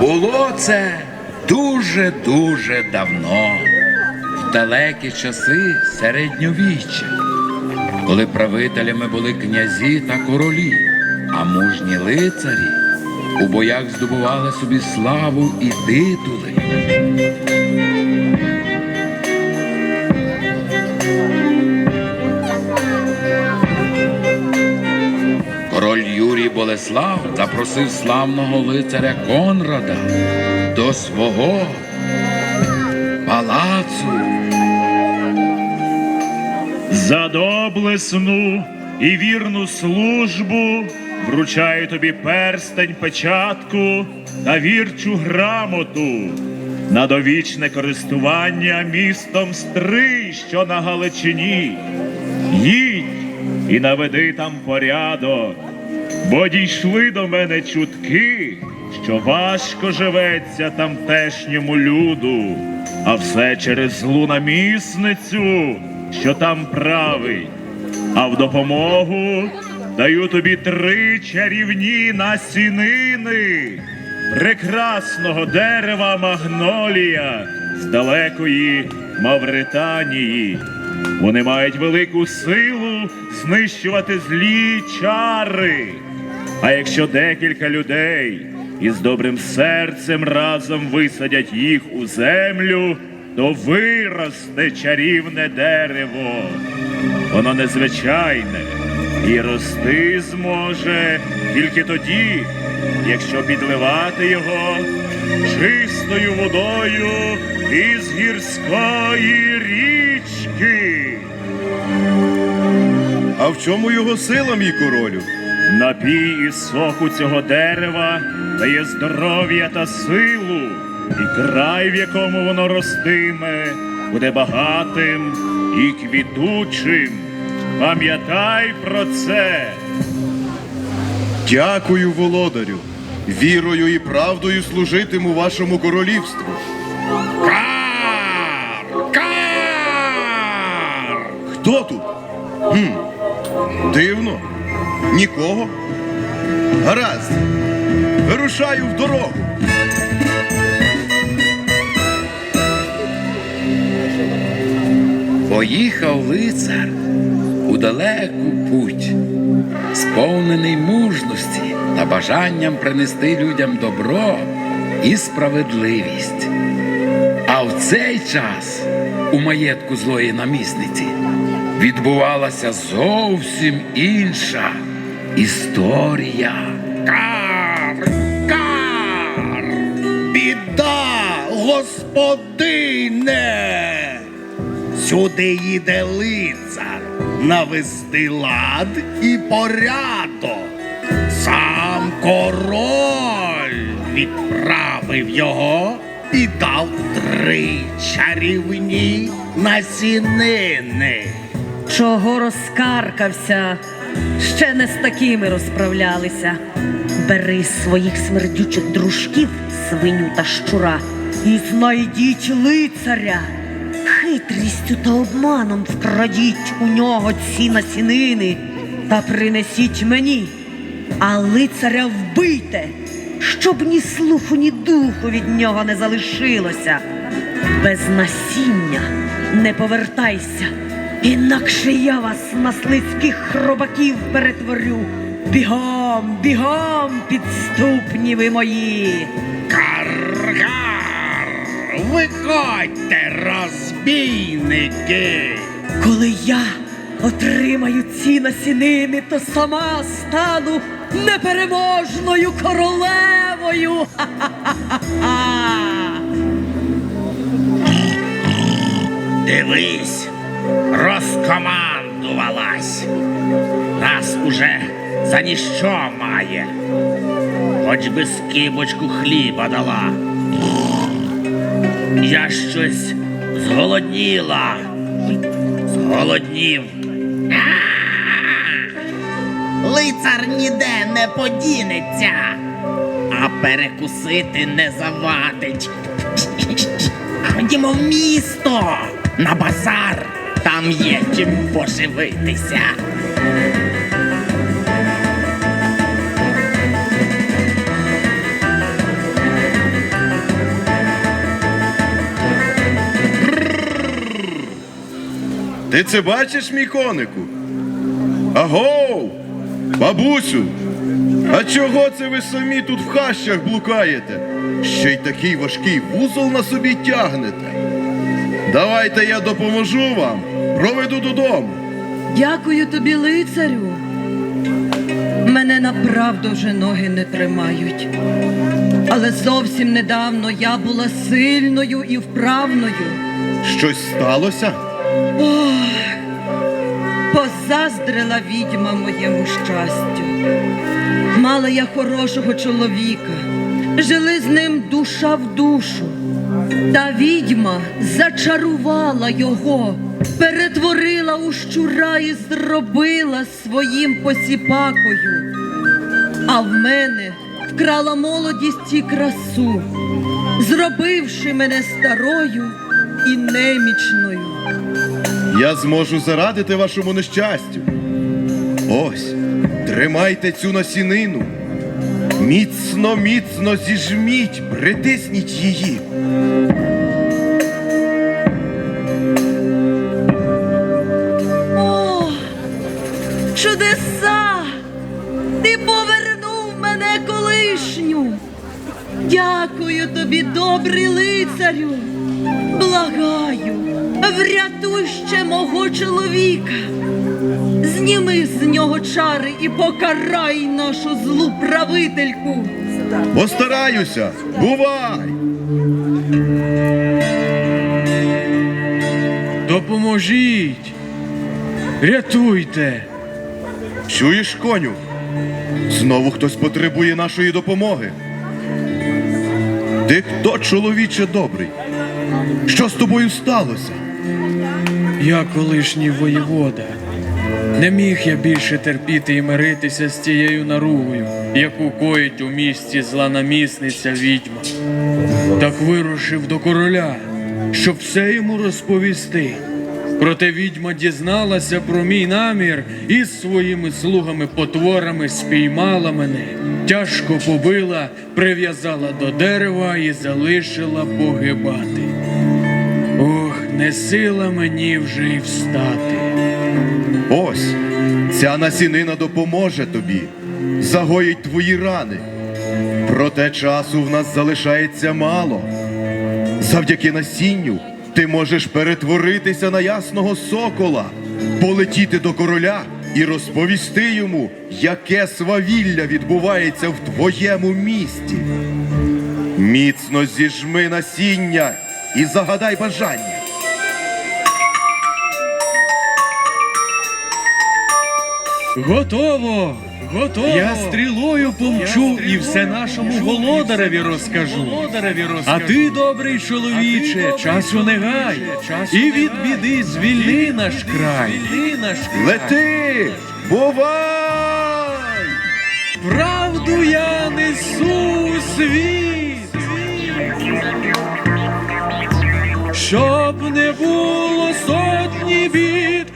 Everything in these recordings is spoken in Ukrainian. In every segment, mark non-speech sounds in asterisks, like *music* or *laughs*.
Було це дуже-дуже давно, в далекі часи середньовіччя, коли правителями були князі та королі, а мужні лицарі у боях здобували собі славу і титули. Король Юрій Болеслав запросив славного лицаря Конрада до свого палацу. За доблесну і вірну службу вручаю тобі перстень печатку та вірчу грамоту на довічне користування містом Стрий, що на Галичині. Їдь і наведи там порядок, бо дійшли до мене чутки, що важко живеться тамтешньому люду, а все через злу намісницю, що там править. А в допомогу даю тобі три чарівні насінини прекрасного дерева магнолія з далекої Мавританії. Вони мають велику силу знищувати злі чари. А якщо декілька людей із добрим серцем разом висадять їх у землю, то виросте чарівне дерево. Воно незвичайне і рости зможе тільки тоді, якщо підливати його чистою водою із гірської річки. А в чому його сила, мій королю? Напій із соку цього дерева дає здоров'я та силу, і край, в якому воно ростиме, буде багатим і квітучим. Пам'ятай про це. Дякую, володарю. Вірою і правдою служитиму вашому королівству. Кар! Кар! Хто тут? Хм. Дивно. Нікого. Гаразд. Вирушаю в дорогу. Поїхав лицар у далеку путь, сповнений мужності та бажанням принести людям добро і справедливість. А в цей час у маєтку злої намісниці відбувалася зовсім інша історія. Кар! Кар! Біда, господине! Сюди їде лицар навести лад і порядок. Сам король відправив його і дав три чарівні насінини. Чого розкаркався? Ще не з такими розправлялися. Бери своїх смердючих дружків, свиню та щура, і знайдіть лицаря. Хитрістю та обманом вкрадіть у нього ці насінини та принесіть мені, а лицаря вбийте, щоб ні слуху, ні духу від нього не залишилося. Без насіння не повертайся, інакше я вас на слизьких хробаків перетворю. Бігом, бігом, підступні ви мої. Каргар! Виходьте, розбійники! Коли я отримаю ці насінини, то сама стану непереможною королевою. Ха-ха-ха-ха! Дивись, розкомандувалась. Нас уже за ніщо має. Хоч би скибочку хліба дала. Я щось зголодніла. Зголоднів. Лицар ніде не подінеться, а перекусити не завадить. Ходімо в місто на базар там є чим поживитися. Ти це бачиш, мій конику? Агов, бабусю, а чого це ви самі тут в хащах блукаєте? Ще й такий важкий вузол на собі тягнете. Давайте я допоможу вам проведу додому. Дякую тобі, лицарю. Мене направду вже ноги не тримають. Але зовсім недавно я була сильною і вправною. Щось сталося? Ох, Позаздрила відьма моєму щастю. Мала я хорошого чоловіка, жили з ним душа в душу. Та відьма зачарувала його, перетворила у щура і зробила своїм посіпакою. А в мене вкрала молодість і красу, зробивши мене старою і немічною. Я зможу зарадити вашому нещастю. Ось, тримайте цю насінину. Міцно, міцно зіжміть, притисніть її. Чудеса! Ти повернув мене колишню. Дякую тобі, добрий лицарю. Благаю, врятуй ще мого чоловіка. Зніми з нього чари і покарай нашу злу правительку. Постараюся. Бувай! Допоможіть! Рятуйте! Чуєш, коню? Знову хтось потребує нашої допомоги. Ти хто, чоловіче добрий? Що з тобою сталося? Я колишній воєвода. Не міг я більше терпіти і миритися з тією наругою, яку коїть у місті зла намісниця відьма. Так вирушив до короля, щоб все йому розповісти. Проте відьма дізналася про мій намір і своїми слугами-потворами спіймала мене, тяжко побила, прив'язала до дерева і залишила погибати. Ох, не сила мені вже й встати. Ось, ця насінина допоможе тобі, загоїть твої рани. Проте часу в нас залишається мало. Завдяки насінню ти можеш перетворитися на ясного сокола, полетіти до короля і розповісти йому, яке свавілля відбувається в твоєму місті. Міцно зіжми насіння і загадай бажання. Готово! Готово! Я стрілою помчу і все нашому володареві розкажу. А ти, добрий чоловіче, часу не гай, і від біди звільни наш край. Лети! Бувай! Правду я несу у світ, щоб не було сотні бід,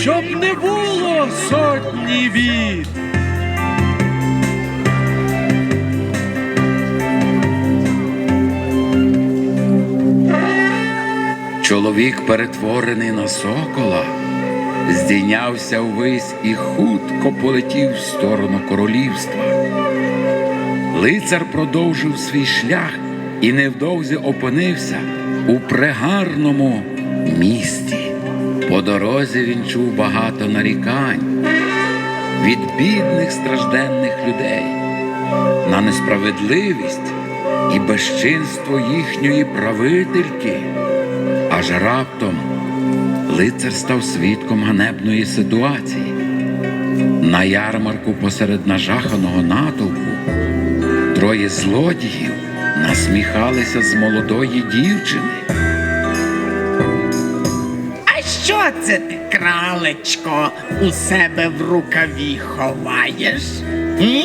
щоб не було сотні бід. Чоловік, перетворений на сокола, здійнявся ввись і хутко полетів в сторону королівства. Лицар продовжив свій шлях і невдовзі опинився у прегарному місті. По дорозі він чув багато нарікань від бідних стражденних людей на несправедливість і безчинство їхньої правительки. Аж раптом лицар став свідком ганебної ситуації. На ярмарку посеред нажаханого натовпу троє злодіїв насміхалися з молодої дівчини. А це ти, кралечко, у себе в рукаві ховаєш? М?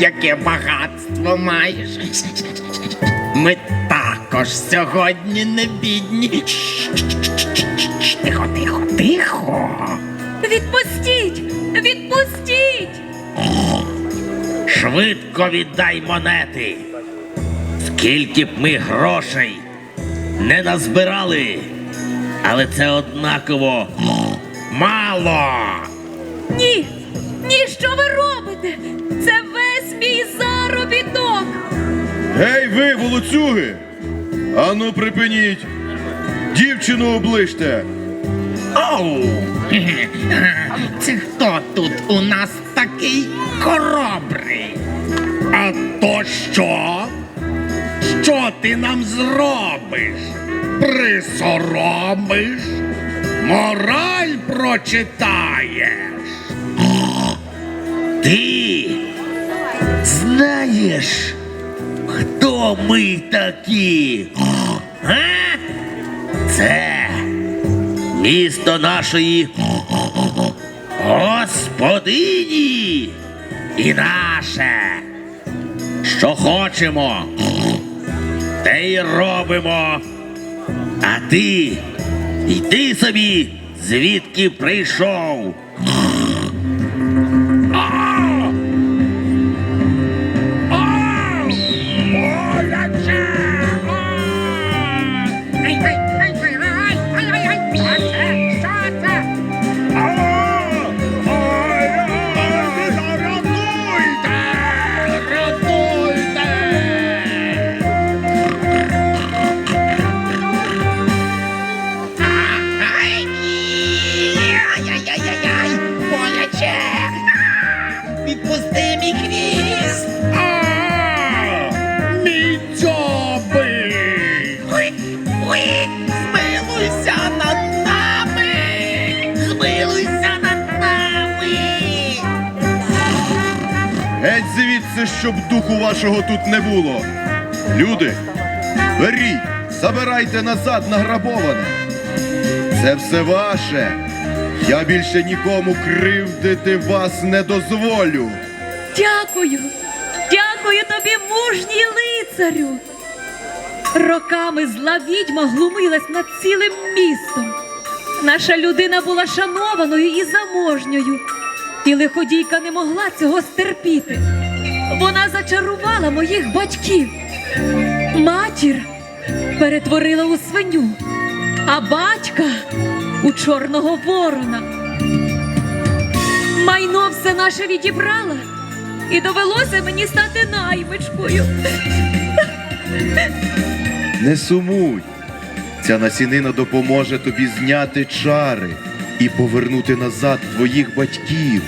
*laughs* Яке багатство маєш? Ми також сьогодні не бідні. Тихо, тихо, тихо. Відпустіть! Відпустіть! Швидко віддай монети. Скільки б ми грошей не назбирали, Але це однаково мало. Ні, ні, що ви робите? Це весь мій заробіток. Гей, ви, волоцюги! Ану, припиніть! Дівчину оближте! Оу! Це хто тут у нас такий хоробрий? А то що? Що ти нам зробиш? Присоромиш? Мораль прочитаєш? Ти знаєш, хто ми такі? А? Це місто нашої господині і наше. Що хочемо, те й робимо. А ти йди собі, звідки прийшов. Духу вашого тут не було. Люди, беріть, забирайте назад награбоване. Це все ваше. Я більше нікому кривдити вас не дозволю. Дякую, дякую тобі, мужній лицарю. Роками зла відьма глумилась над цілим містом. Наша людина була шанованою і заможньою, і лиходійка не могла цього стерпіти. Вона зачарувала моїх батьків. Матір перетворила у свиню, а батька у чорного ворона. Майно все наше відібрала, і довелося мені стати наймичкою. Не сумуй. Ця насінина допоможе тобі зняти чари і повернути назад твоїх батьків.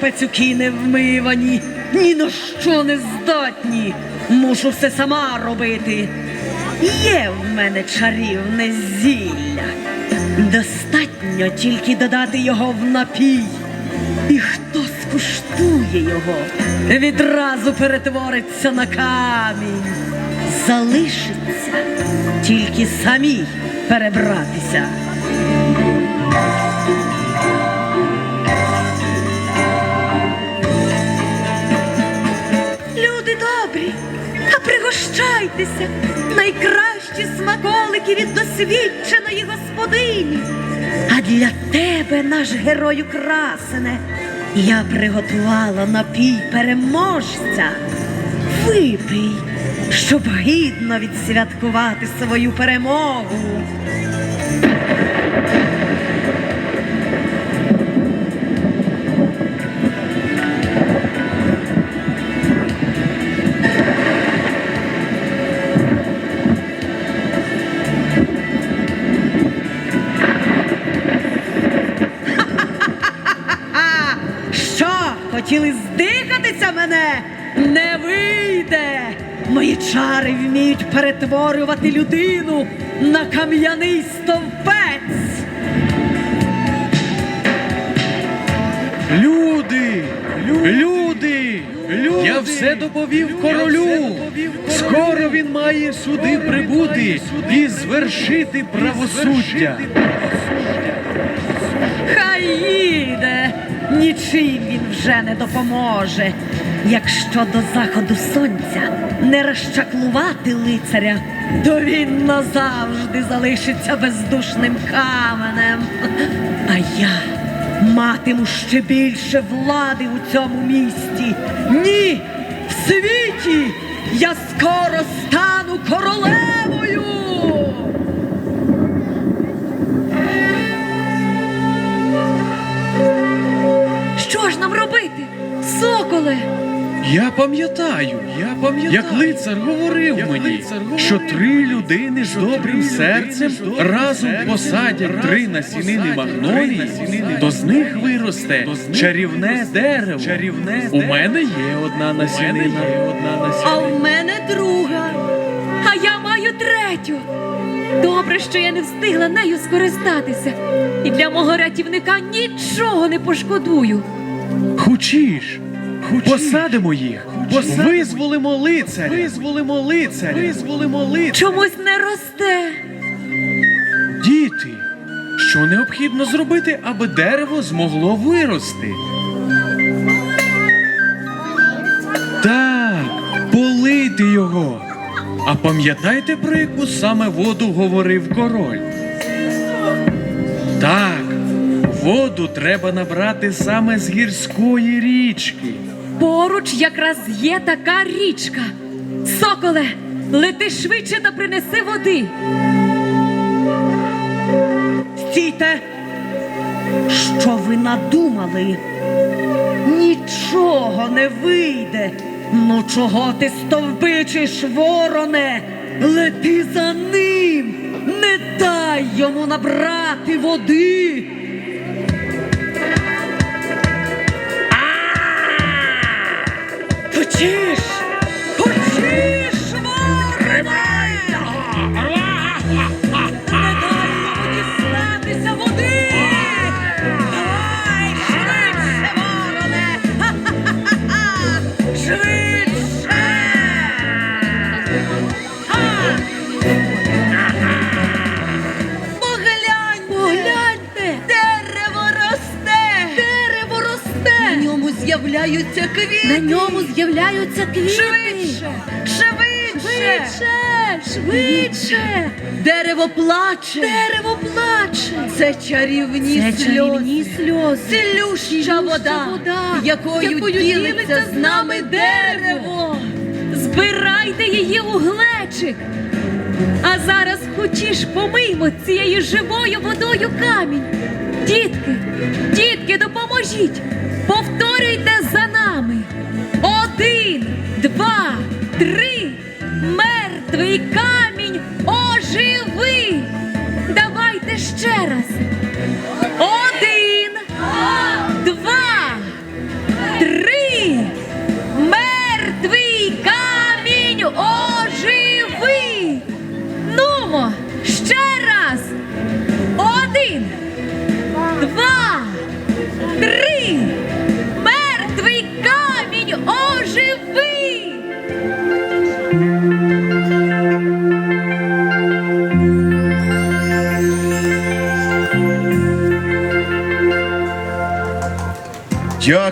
Пацюки невмивані, ні на що не здатні. Мушу все сама робити. Є в мене чарівне зілля. Достатньо тільки додати його в напій. І хто скуштує його, відразу перетвориться на камінь. Залишиться тільки самій перебратися. Пригощайтеся, найкращі смаколики від досвідченої господині. А для тебе, наш герою красене, я приготувала напій переможця. Випий, щоб гідно відсвяткувати свою перемогу. Хотіли здихатися мене? Не вийде. Мої чари вміють перетворювати людину на кам'яний стовпець. Люди! Люди! Люди! Я все доповів королю! Скоро він має сюди прибути і звершити правосуддя. Хай їде. Нічим він вже не допоможе. Якщо до заходу сонця не розчаклувати лицаря, то він назавжди залишиться бездушним каменем. А я матиму ще більше влади у цьому місті. Ні, в світі я скоро стану королевою. Нам робити? Соколе! Я пам'ятаю, я пам'ятаю, як лицар говорив мені, що три людини з добрим серцем разом посадять три насінини магнолії, то з них виросте чарівне дерево. У мене є одна насінина. А в мене друга. А я маю третю. Добре, що я не встигла нею скористатися. І для мого рятівника нічого не пошкодую. Хочеш? Посадимо їх, визволимо лицаря, визволимо лицаря, визволимо лицаря. Чомусь не росте. Діти, що необхідно зробити, аби дерево змогло вирости? Так, полити його. А пам'ятаєте, про яку саме воду говорив король? Так, воду треба набрати саме з гірської річки. Поруч якраз є така річка. Соколе, лети швидше та принеси води. Стійте! Що ви надумали? Нічого не вийде. Ну чого ти стовбичиш, вороне? Лети за ним, не дай йому набрати води. Хочеш? З'являються квіти. Швидше, швидше. Швидше! Швидше! Дерево плаче. Дерево плаче! Це чарівні Це сльози. чарівні сльози. Цілюща вода, вода, якою, якою ділиться з нами дерево. Збирайте її у глечик. А зараз хочеш помиймо цією живою водою камінь. Дітки, дітки, допоможіть. Повторюйте Мертвий камінь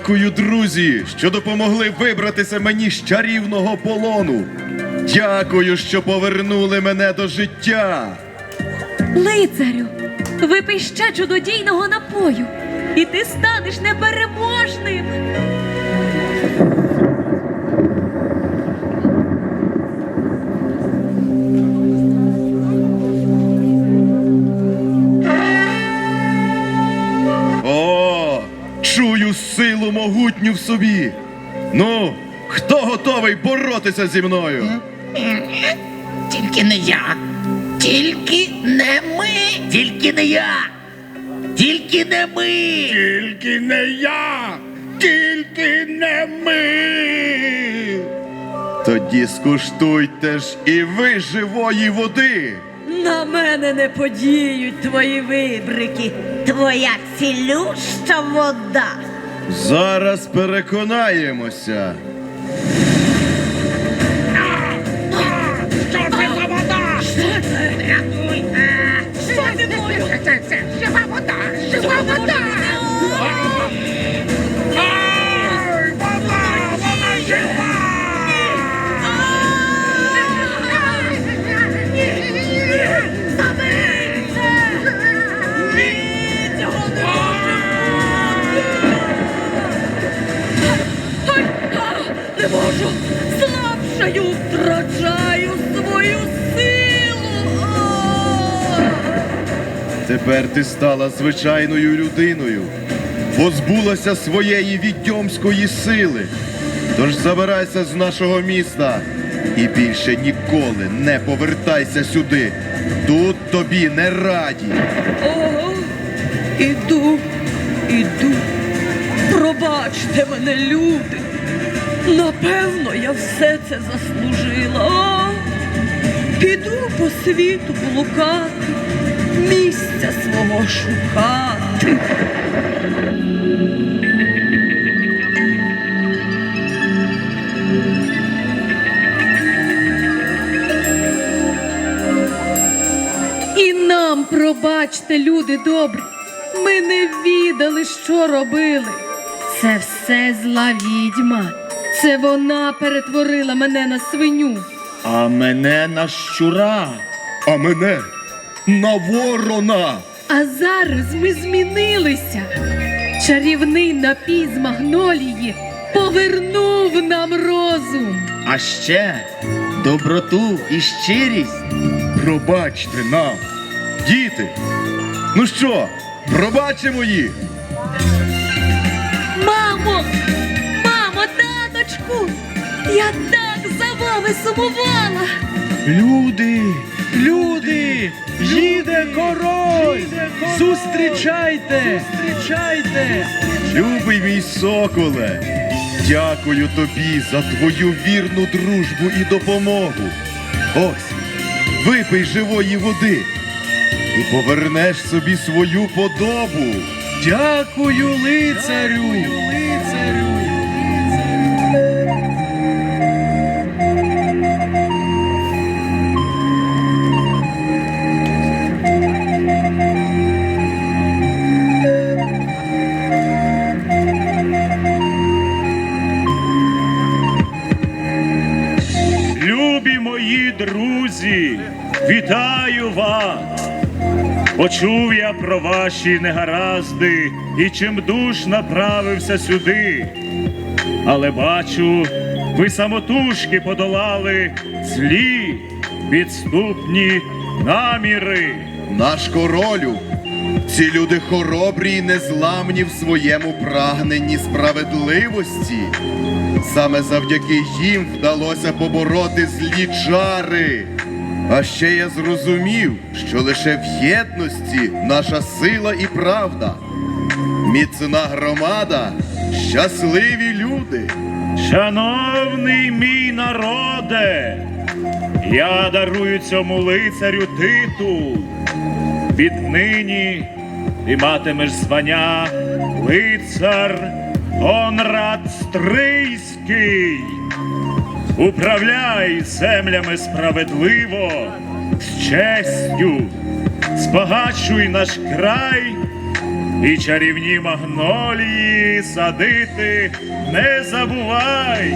Дякую, друзі, що допомогли вибратися мені з чарівного полону. Дякую, що повернули мене до життя. Лицарю, випий ще чудодійного напою, і ти станеш непереможним. Силу могутню в собі. Ну, хто готовий боротися зі мною? Тільки не я. Тільки не ми. Тільки не я. Тільки не ми. Тільки не я, тільки не ми. Тоді скуштуйте ж і ви живої води. На мене не подіють твої вибрики. Твоя цілюща вода. Зараз переконаємося. Дихаю, втрачаю свою силу. Тепер ти стала звичайною людиною, позбулася своєї відьомської сили. Тож забирайся з нашого міста і більше ніколи не повертайся сюди. Тут тобі не раді. Ого, іду, іду. Пробачте мене, люди. Напевно, я все це заслужила. Піду по світу блукати, місця свого шукати. І нам пробачте, люди добрі. Ми не відали, що робили. Це все зла відьма. Це вона перетворила мене на свиню. А мене на щура. А мене на ворона. А зараз ми змінилися. Чарівний напій з магнолії повернув нам розум. А ще доброту і щирість. Пробачте нам, діти. Ну що, пробачимо їх? Мамо! Таточку! Я так за вами сумувала! Люди, люди, їде король! Зустрічайте! Зустрічайте! Любий мій соколе, дякую тобі за твою вірну дружбу і допомогу. Ось, випий живої води і повернеш собі свою подобу. Дякую, лицарю! лицарю! Друзі, вітаю вас! Почув я про ваші негаразди і чимдуж направився сюди. Але бачу, ви самотужки подолали злі, підступні наміри. Наш королю. Ці люди хоробрі і незламні в своєму прагненні справедливості. Саме завдяки їм вдалося побороти злі чари. А ще я зрозумів, що лише в єдності наша сила і правда. Міцна громада, щасливі люди. Шановний мій народе, я дарую цьому лицарю титул. Віднині ти матимеш звання лицар Конрад Стрийський. Управляй землями справедливо, з честю, збагачуй наш край і чарівні магнолії садити не забувай.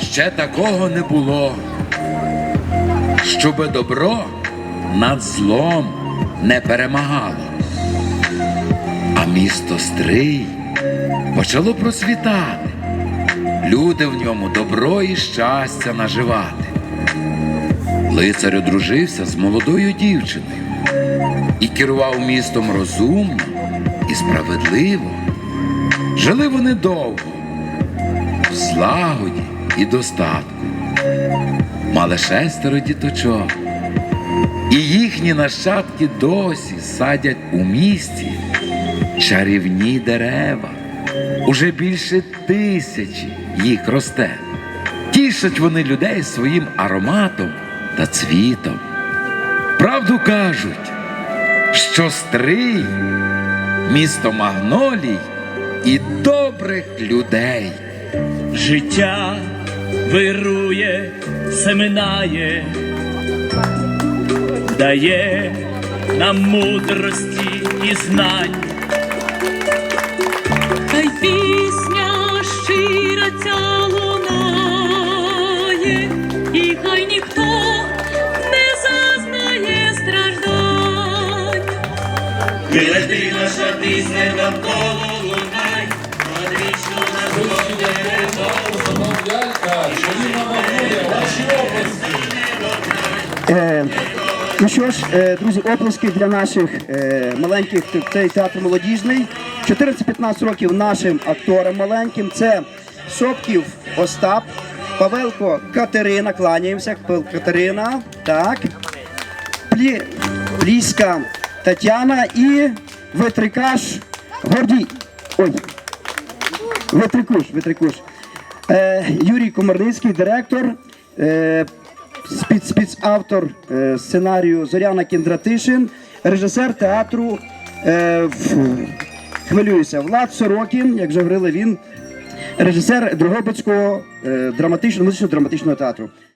Ще такого не було, щоби добро над злом не перемагало. А місто Стрий почало процвітати. Люди в ньому добро і щастя наживати. Лицар одружився з молодою дівчиною і керував містом розумно і справедливо. Жили вони довго, в злагоді і достатку. Мали шестеро діточок. І їхні нащадки досі садять у місті чарівні дерева. Уже більше тисячі їх росте. Тішать вони людей своїм ароматом та цвітом. Правду кажуть, що стрий місто магнолій і добрих людей. Життя вирує, семенає, дає нам мудрості і знань пісня щира ця лунає, і хай ніхто не зазнає страждань. Ти наша пісня навколо лунай, а вічно нас буде Замовлялька, Шаліна Магуля, ваші області. Ну що ж, е, друзі, оплески для наших е, маленьких цей театр молодіжний. 14-15 років нашим акторам маленьким. Це Сопків Остап, Павелко Катерина. Кланяємося. Катерина. Так. Плі, Пліська Тетяна і Витрикаш Гордій. Ой. Витрикуш, Витрикуш. Е, Юрій Комарницький, директор, е, спец, спецавтор е, сценарію Зоряна Кіндратишин, режисер театру. Е, хвилююся, Влад Сорокін, як вже говорили, він режисер Дрогобицького е, драматичного музично-драматичного театру.